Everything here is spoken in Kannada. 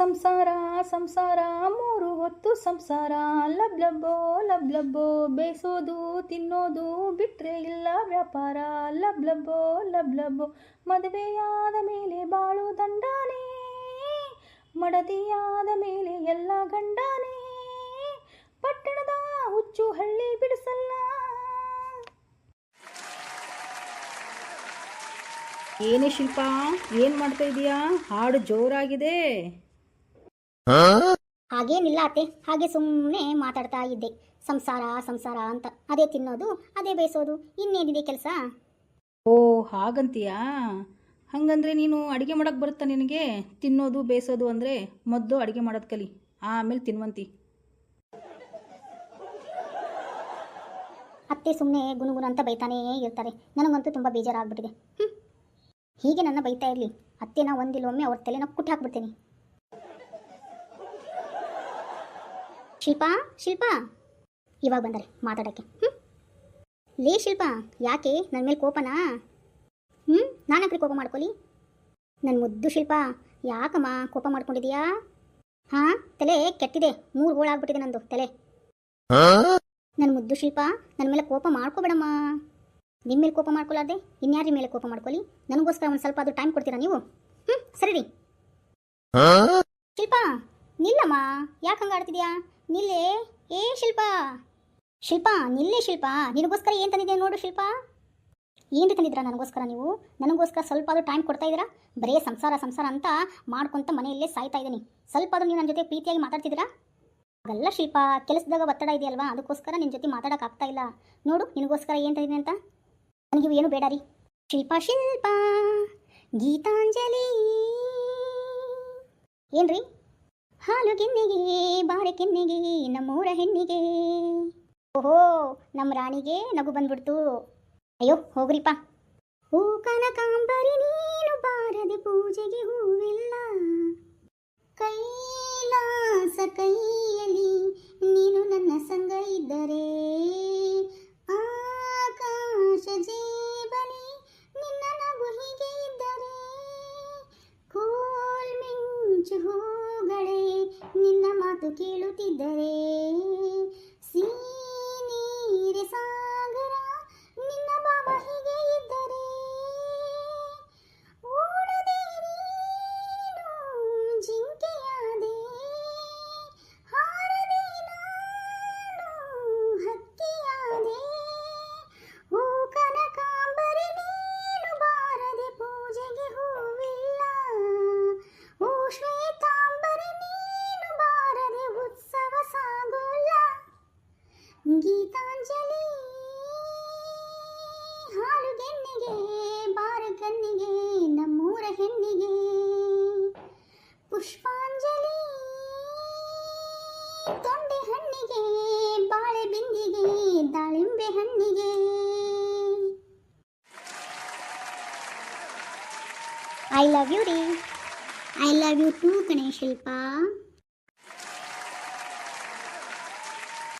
ಸಂಸಾರ ಸಂಸಾರ, ಮೂರು ಹೊತ್ತು ಸಂಸಾರ. ಲಬ್ ಲಬ್ಬೋ, ಲಬ್ ಬೇಯಿಸೋದು ತಿನ್ನೋದು ಬಿಟ್ಟರೆ ಇಲ್ಲ ವ್ಯಾಪಾರ. ಲಬ್ ಲಬ್ಬೋ ಲಬ್ ಲಬ್ಬೋ, ಮದುವೆಯಾದ ಮೇಲೆ ಬಾಳು ದಂಡಾನೇ. ಮಡದಿಯಾದ ಮೇಲೆ ಎಲ್ಲ ಗಂಡಾನೇ. ಪಟ್ಟಣದ ಹುಚ್ಚು ಹಳ್ಳಿ ಬಿಡಿಸಲ್ಲ. ಏನೇ ಶಿಲ್ಪ, ಏನು ಮಾಡ್ತಾ ಇದೀಯಾ? ಹಾಡು ಜೋರಾಗಿದೆ. ಹಾಗೇನಿಲ್ಲ ಅತ್ತೆ. ಹಾಗೆ ಸುಮ್ಮನೆ ಮಾತಾಡ್ತಾ ಇದ್ದೆ. ಸಂಸಾರ ಸಂಸಾರ ಅಂತ. ಅದೇ ತಿನ್ನೋದು ಅದೇ ಬೇಯಿಸೋದು. ಇನ್ನೇನಿದೆ ಕೆಲಸ? ಓ ಹಾಗಂತೀಯಾ? ಹಂಗಂದ್ರೆ ನೀನು ಅಡಿಗೆ ಮಾಡೋಕ್ಕೆ ಬರುತ್ತಾ ನಿನಗೆ? ತಿನ್ನೋದು ಬೇಯಿಸೋದು ಅಂದ್ರೆ ಮೊದಲು ಅಡಿಗೆ ಮಾಡೋದು ಕಲಿ. ಆಮೇಲೆ ತಿನ್ವಂತಿ. ಅತ್ತೆ ಸುಮ್ಮನೆ ಗುನುಗುನು ಅಂತ ಬೈತಾನೇ ಇರ್ತಾರೆ. ನನಗಂತೂ ತುಂಬಾ ಬೇಜಾರಾಗ್ಬಿಟ್ಟಿದೆ. ಹೀಗೆ ನನ್ನ ಬೈತಾ ನಾ ಅತ್ತೆನ ಒಂದಿಲ್ಲೊಮ್ಮೆ ಅವ್ರ ತಲೆನ ಕುಟ್ಟಿ ಹಾಕ್ಬಿಡ್ತೀನಿ ಶಿಲ್ಪಾ ಶಿಲ್ಪಾ. ಇವಾಗ ಬಂದರೆ ಮಾತಾಡೋಕ್ಕೆ. ಹ್ಞೂ ಲೇ ಶಿಲ್ಪ, ಯಾಕೆ? ನನ್ನ ಮೇಲೆ ಕೋಪನಾ? ಹ್ಞೂ ನಾನು ಯಾಕ್ರಿ ಕೋಪ ಮಾಡ್ಕೊಳ್ಳಿ ನನ್ನ ಮುದ್ದು ಶಿಲ್ಪ, ಯಾಕಮ್ಮ ಕೋಪ ಮಾಡ್ಕೊಂಡಿದೀಯಾ? ಹಾಂ? ತಲೆ ಕೆಟ್ಟಿದೆ. ಮೂರು ಗೋಳಾಗ್ಬಿಟ್ಟಿದೆ ನಂದು, ತಲೆ. ನನ್ನ ಮುದ್ದು ಶಿಲ್ಪ ನನ್ನ ಮೇಲೆ ಕೋಪ ಮಾಡ್ಕೋಬೇಡಮ್ಮ. ನಿಮ್ಮ ಮೇಲೆ ಕೋಪ ಮಾಡ್ಕೊಳ್ಳೋದೆ ಇನ್ಯಾರ ಮೇಲೆ ಕೋಪ ಮಾಡ್ಕೊಳ್ಳಿ ನನಗೋಸ್ಕರ ಒಂದು ಸ್ವಲ್ಪ ಅದು ಟೈಮ್ ಕೊಡ್ತೀರಾ ನೀವು? ಹ್ಞೂ ಸರಿ ರೀ. ಶಿಲ್ಪ ನಿಲ್ಲಮ್ಮ, ಯಾಕೆ ಹಂಗೆ ಆಡ್ತಿದ್ಯಾ? ನಿಲ್ಲೇ. ಏ, ಶಿಲ್ಪ. ಶಿಲ್ಪ, ನಿಲ್ಲೇ ಶಿಲ್ಪ. ನಿನಗೋಸ್ಕರ ಏನು ತಂದಿದ್ದೆ ನೋಡು ಶಿಲ್ಪ. ಏನು ತಂದಿದ್ರಾ ನನಗೋಸ್ಕರ ನೀವು? ನನಗೋಸ್ಕರ ಸ್ವಲ್ಪ ಆದರೂ ಟೈಮ್ ಕೊಡ್ತಾ ಇದ್ದೀರಾ? ಬರೀ ಸಂಸಾರ ಸಂಸಾರ ಅಂತ ಮಾಡ್ಕೊಂತ ಮನೆಯಲ್ಲೇ ಸಾಯ್ತಾ ಇದ್ದೀನಿ. ಸ್ವಲ್ಪ ಆದರೂ ನೀವು ನನ್ನ ಜೊತೆ ಪ್ರೀತಿಯಾಗಿ ಮಾತಾಡ್ತಿದ್ದೀರಾ? ಅಲ್ಲ ಶಿಲ್ಪ, ಕೆಲಸದಾಗ ಒತ್ತಡ ಇದೆಯಲ್ವಾ? ಅದಕ್ಕೋಸ್ಕರ ನಿನ್ನ ಜೊತೆ ಮಾತಾಡೋಕ್ಕಾಗ್ತಾ ಇಲ್ಲ. ನೋಡು, ನಿನಗೋಸ್ಕರ ಏನು ತಂದಿದೆ ಅಂತ. ನನಗಿವು ಏನು ಬೇಡ ರೀ. ಶಿಲ್ಪ ಶಿಲ್ಪ, ಗೀತಾಂಜಲಿ. ಏನ್ರಿ? ಹಾಲು ಕೆನ್ನೆಗೆ, ಬಾಳೆ ಕೆನ್ನೆಗೆ, ನಮ್ಮೂರ ಹೆಣ್ಣಿಗೆ. ಓಹೋ ನಮ್ಮ ರಾಣಿಗೆ ನಗು ಬಂದ್ಬಿಡ್ತು. ಅಯ್ಯೋ, ಹೋಗ್ರಿಪ್ಪ. ಹೂ ಕನಕಾಂಬರಿ, ನೀನು ಬಾರದೆ ಪೂಜೆಗೆ ಹೂವಿಲ್ಲ. ಕೈಲಾಸ ಕೈಯಲ್ಲಿ ನೀನು ನನ್ನ ಸಂಗ ಇದ್ದರೆ, ಆಕಾಶ ಜೀವನಿ ನಿನ್ನ ನಗು ಹೀಗೆ ಇದ್ದರೆ, ಕೋಲ್ ಮಿಂಚು ಮಾತು ಕೇಳುತ್ತಿದ್ದರೆ ಕಣ್ಣಿಗೆ ನಮ್ಮೂರ ಹೆಣ್ಣಿಗೆ ಪುಷ್ಪಾಂಜಲಿ. ತೊಂಡೆ ಹಣ್ಣಿಗೆ, ಬಾಳೆ ಬಿಂದಿಗೆ, ದಾಳಿಂಬೆ ಹಣ್ಣಿಗೆ. ಐ ಲವ್ ಯು ರೀ ಐ ಲವ್ ಯು ಟೂ ಕಣೆ ಶಿಲ್ಪ.